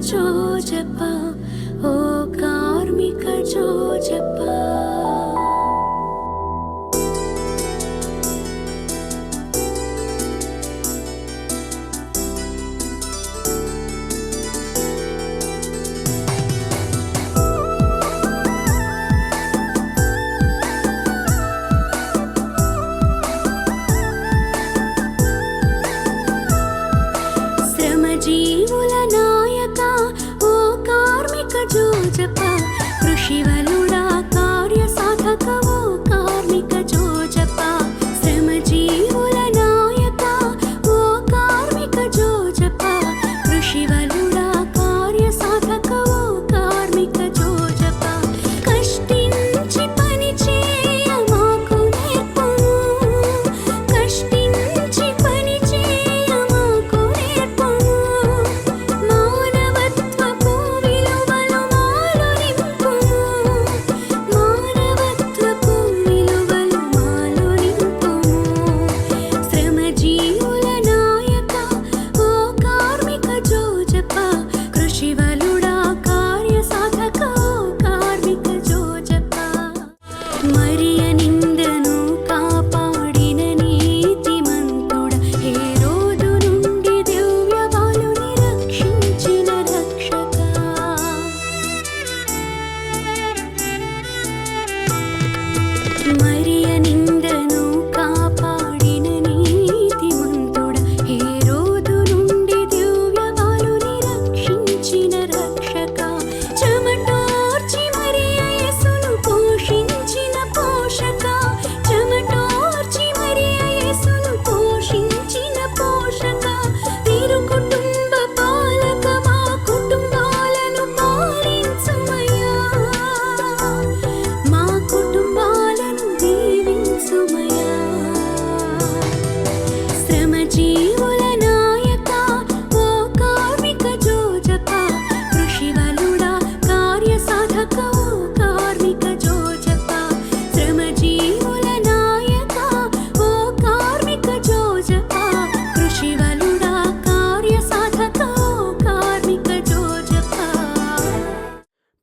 ो जपा जो जपा।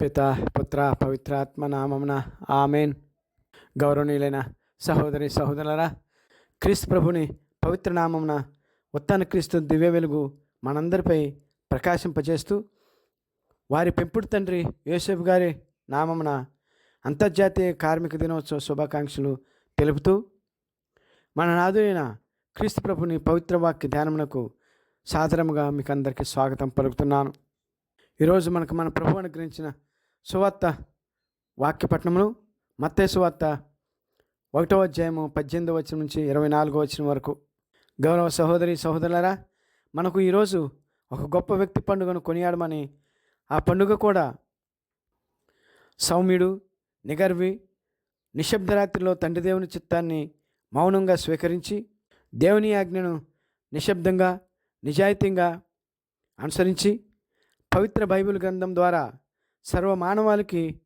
పిత పుత్ర పవిత్రాత్మ నామమున ఆమెన్. గౌరవనీయులైన సహోదరి సహోదరులరా క్రీస్తు ప్రభుని పవిత్ర నామమున ఉత్తాన క్రీస్తు దివ్య వెలుగు మనందరిపై ప్రకాశింపజేస్తూ వారి పెంపుడు తండ్రి యోసేపు గారి నామమున అంతర్జాతీయ కార్మిక దినోత్సవ శుభాకాంక్షలు తెలుపుతూ మన నాదుడైన క్రీస్తు ప్రభుని పవిత్ర వాక్య ధ్యానమునకు సాధారణంగా మీకు అందరికీ స్వాగతం పలుకుతున్నాను. ఈరోజు మనకు మన ప్రభు అనుగ్రహించిన సువార్త వాక్యపట్నములు మత్తే సువార్త ఒకటో అధ్యాయము పద్దెనిమిదో వచ్చిన నుంచి ఇరవై నాలుగో వచ్చిన వరకు. గౌరవ సహోదరి సహోదరులరా మనకు ఈరోజు ఒక గొప్ప వ్యక్తి పండుగను కొనియాడమని ఆ పండుగ కూడా సౌమ్యుడు నిగర్వి నిశ్శబ్దరాత్రిలో తండ్రి దేవుని చిత్తాన్ని మౌనంగా స్వీకరించి దేవుని ఆజ్ఞను నిశ్శబ్దంగా నిజాయితీగా అనుసరించి పవిత్ర బైబిల్ గ్రంథం ద్వారా సర్వ మానవాళికి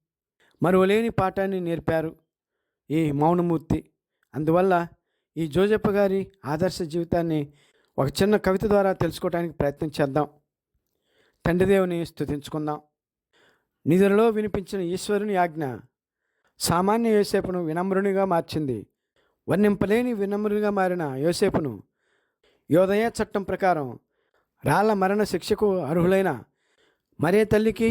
మరువలేని పాఠాన్ని నేర్పారు ఈ మౌనమూర్తి. అందువల్ల ఈ జోజప్ప గారి ఆదర్శ జీవితాన్ని ఒక చిన్న కవిత ద్వారా తెలుసుకోవడానికి ప్రయత్నం చేద్దాం. తండ్రిదేవుని స్థుతించుకుందాం నిధులలో వినిపించిన ఈశ్వరుని ఆజ్ఞ సామాన్య యోసేపును వినమ్రునిగా మార్చింది. వర్ణింపలేని వినమ్రునిగా మారిన యోసేపును యోదయ చట్టం ప్రకారం రాళ్ళ మరణ శిక్షకు అర్హులైన మరే తల్లికి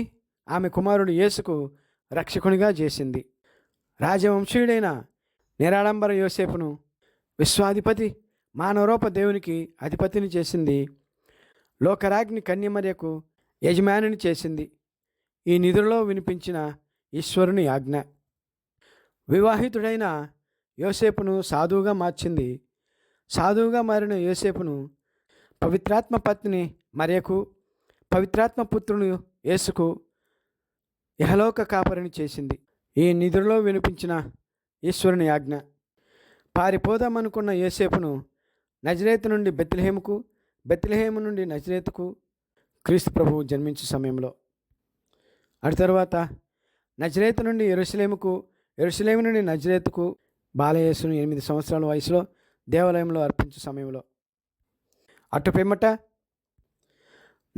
ఆమె కుమారుడు యేసుకు రక్షకునిగా చేసింది. రాజవంశీయుడైన నిరాడంబర యోసేపును విశ్వాధిపతి మానవరూప దేవునికి అధిపతిని చేసింది. లోకరాజ్ని కన్యమర్యకు యజమానిని చేసింది. ఈ నిధులలో వినిపించిన ఈశ్వరుని ఆజ్ఞ. వివాహితుడైన యోసేపును సాధువుగా మార్చింది. సాధువుగా మారిన యోసేపును పవిత్రాత్మ పత్ని మరియకు పవిత్రాత్మ పుత్రుని యేసుకు యహలోక కాపరిని చేసింది. ఈ నిధులలో వినిపించిన ఈశ్వరుని ఆజ్ఞ. పారిపోదామనుకున్న యేసేపును నజరేతు నుండి బెత్లహేముకు బెత్లహేము నుండి నజరేతుకు క్రీస్తు ప్రభువు జన్మించే సమయంలో. అటు తర్వాత నజరేతు నుండి ఎరుసలేముకు ఎరుసలేము నుండి నజరేతుకు బాలయేసును ఎనిమిది సంవత్సరాల వయసులో దేవాలయంలో అర్పించే సమయంలో. అటు పిమ్మట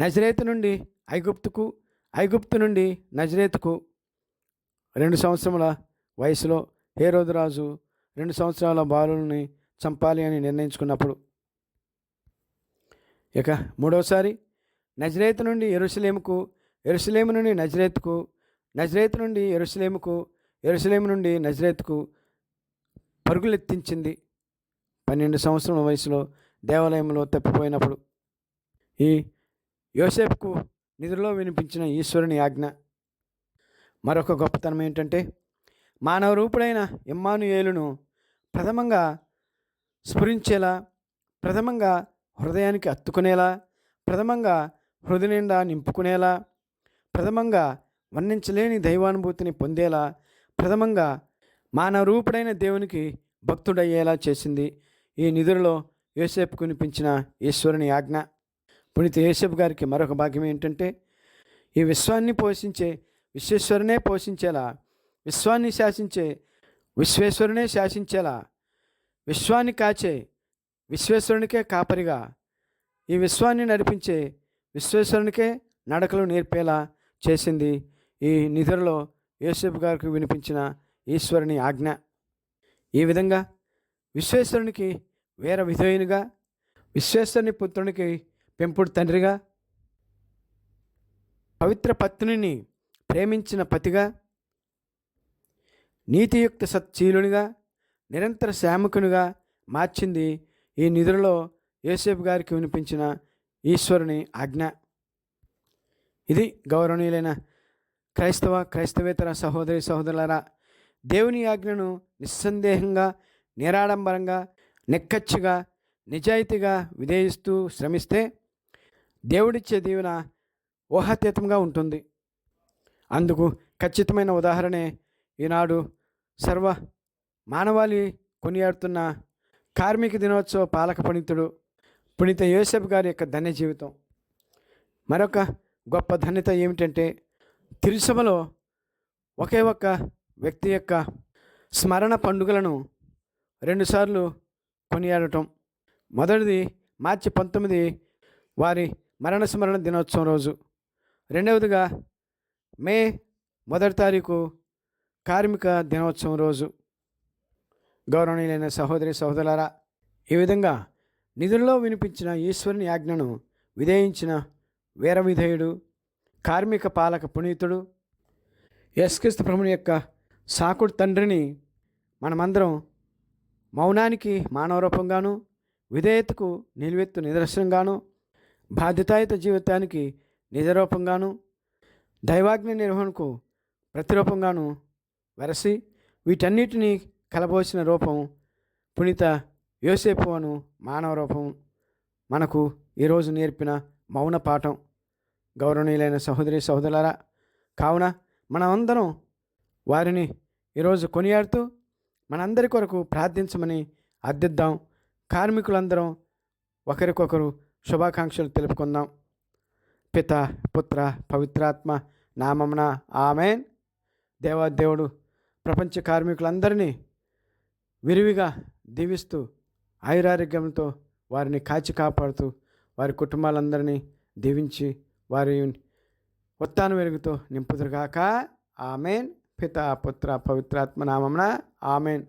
నజరేతు నుండి ఐగుప్తుకు ఐగుప్తు నుండి నజరేతుకు రెండు సంవత్సరముల వయసులో హేరోదురాజు రెండు సంవత్సరాల బాలుని చంపాలి అని నిర్ణయించుకున్నప్పుడు ఇక మూడవసారి నజరేత్ నుండి ఎరుసలేముకు ఎరుసలేము నుండి నజరేతుకు నజరేతు నుండి ఎరుసలేముకు ఎరుసలేము నుండి నజరేతుకు పరుగులెత్తించింది. పన్నెండు సంవత్సరముల వయసులో దేవాలయంలో తప్పిపోయినప్పుడు ఈ యోసేపుకు నిధుల్లో వినిపించిన ఈశ్వరుని ఆజ్ఞ. మరొక గొప్పతనం ఏంటంటే మానవ రూపుడైన ఇమ్మానుయేలును ప్రథమంగా స్ఫురించేలా ప్రథమంగా హృదయానికి అత్తుకునేలా ప్రథమంగా హృదయ నిండా నింపుకునేలా ప్రథమంగా వర్ణించలేని దైవానుభూతిని పొందేలా ప్రథమంగా మానవ రూపుడైన దేవునికి భక్తుడయ్యేలా చేసింది ఈ నిధులలో యోసేపు కునిపించిన ఈశ్వరుని ఆజ్ఞ. పునీత యేసబ్ గారికి మరొక భాగ్యం ఏంటంటే ఈ విశ్వాన్ని పోషించే విశ్వేశ్వరునే పోషించేలా విశ్వాన్ని శాసించే విశ్వేశ్వరునే శాసించేలా విశ్వాన్ని కాచే విశ్వేశ్వరునికే కాపరిగా ఈ విశ్వాన్ని నడిపించే విశ్వేశ్వరునికే నడకలు నేర్పేలా చేసింది ఈ నిధులలో యేసేపు గారికి వినిపించిన ఈశ్వరుని ఆజ్ఞ. ఈ విధంగా విశ్వేశ్వరునికి వీర విధేయునిగా విశ్వేశ్వరుని పుత్రునికి పెంపుడు తండ్రిగా పవిత్ర పత్నిని ప్రేమించిన పతిగా నీతియుక్త సత్శీలునిగా నిరంతర శామకునిగా మార్చింది ఈ నిధులలో యేసేపు గారికి వినిపించిన ఈశ్వరుని ఆజ్ఞ. ఇది గౌరవనీయులైన క్రైస్తవ క్రైస్తవేతర సహోదరి సహోదరులారా దేవుని ఆజ్ఞను నిస్సందేహంగా నిరాడంబరంగా నిక్కచ్చిగా నిజాయితీగా విధేయిస్తూ శ్రమిస్తే దేవుడిచ్చే దీవెన ఊహాతీతంగా ఉంటుంది. అందుకు ఖచ్చితమైన ఉదాహరణే ఈనాడు సర్వ మానవాళి కొనియాడుతున్న కార్మిక దినోత్సవ పాలక పండితుడు పుణిత యోసెఫ్ గారి యొక్క ధన్య జీవితం. మరొక గొప్ప ధన్యత ఏమిటంటే తిరుసభలో ఒకే ఒక్క వ్యక్తి యొక్క స్మరణ పండుగలను రెండుసార్లు కొనియాడటం. మొదటిది మార్చి పంతొమ్మిది వారి మరణ స్మరణ దినోత్సవం రోజు. రెండవదిగా మే మొదటి తారీఖు కార్మిక దినోత్సవం రోజు. గౌరవనీయులైన సహోదరి సహోదరులారా ఈ విధంగా నిధుల్లో వినిపించిన ఈశ్వరుని ఆజ్ఞను విధేయించిన వీర విధేయుడు కార్మిక పాలక పునీతుడు యస్క్రీస్తు ప్రభుని యొక్క సాకుడు తండ్రిని మనమందరం మౌనానికి మానవ రూపంగాను విధేయతకు నిలువెత్తు నిదర్శనంగాను బాధ్యతాయుత జీవితానికి నిజరూపంగాను దైవాజ్ఞ నిర్వహణకు ప్రతిరూపంగాను వెరసి వీటన్నిటినీ కలబోసిన రూపం పునీత యోసేపు అను మానవ రూపం మనకు ఈరోజు నేర్పిన మౌన పాఠం. గౌరవనీయులైన సహోదరి సహోదరులరా కావున మనమందరం వారిని ఈరోజు కొనియాడుతూ మనందరి కొరకు ప్రార్థించమని అర్థిద్దాం. కార్మికులందరం ఒకరికొకరు శుభాకాంక్షలు తెలుపుకుందాం. పిత పుత్ర పవిత్రాత్మ నామమున ఆమెన్. దేవాదేవుడు ప్రపంచ కార్మికులందరినీ విరివిగా దీవిస్తూ ఆయురారోగ్యంతో వారిని కాచి కాపాడుతూ వారి కుటుంబాలందరినీ దీవించి వారి ఉత్తాన వెలుగుతో నింపుదురుగాక. ఆమెన్. పిత పుత్ర పవిత్రాత్మ నామమున ఆమెన్.